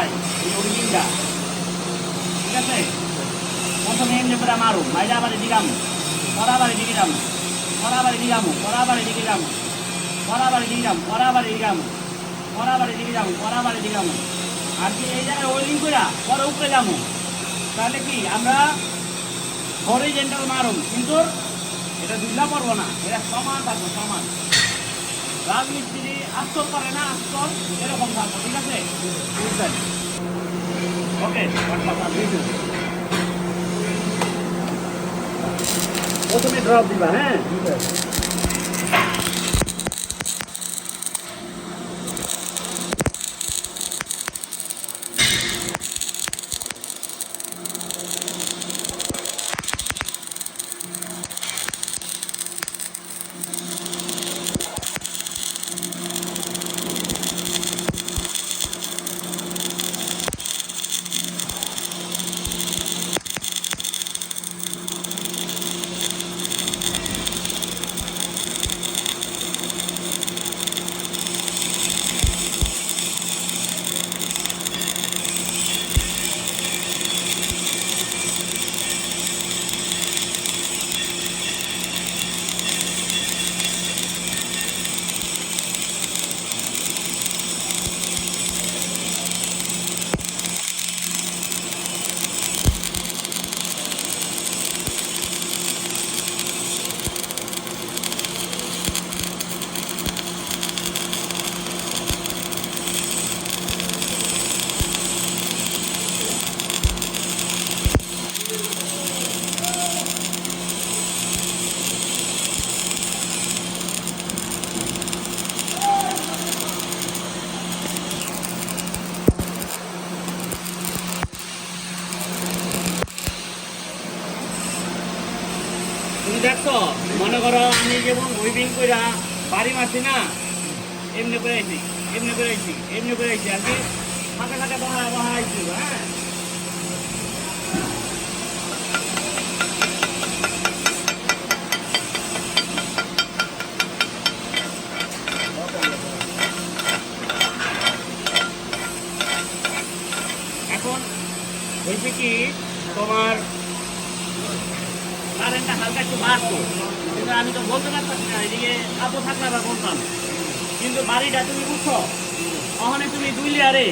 ভাই এই অরিজিনটা ঠিক আছে? প্রথমে এমনি করে মারুম মাইরা আবার দিকে যাম, পরা আবার দিগাম পরা আবার দিগাম পরা আবার দিকে যাম, পরা আবার দিগাম আর কি এই জায়গায় ওয়েলিং কইরা পরে উপরে যাব তাহলে কি আমরা হরিজেন্টাল মারুম, কিন্তু এটা দুইলা পড়ব না, এটা সমান থাকব, সমান। রাজমিস্ত্রি আস্তর করে না আস্তর এরকম থাকব ঠিক আছে? বুঝলেন ওকে প্রথমে ড্রপ দিবা হ্যাঁ? তুমি দেখছ? মনে করো আমি যেমন উইভিং কইরা বাড়ি মারছি না, এমনি করে আইছি, এমনি করে আইছি, এমনি করে আইছি, আর কি ফাঁকা ফাঁকা বহা বহা আইছিল হ্যাঁ? এখন কি, তোমার কারেন্টটা হালকা একটু বাড়তো। কিন্তু আমি তো বলতে পারতাম না, এদিকে আপু থাকলে আবার বলতাম। কিন্তু বাড়িটা তুমি বুঝছ? ওখানে তুমি দুই লেয়ারে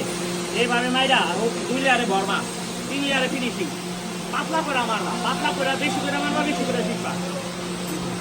এইভাবে মাইরা দুই লেয়ারে ভরবা। তিন লেয়ারে ফিনিশিং পাতলা করে মারবা, পাতলা করে বেশি করে মারবা, বেশি করে শিখবা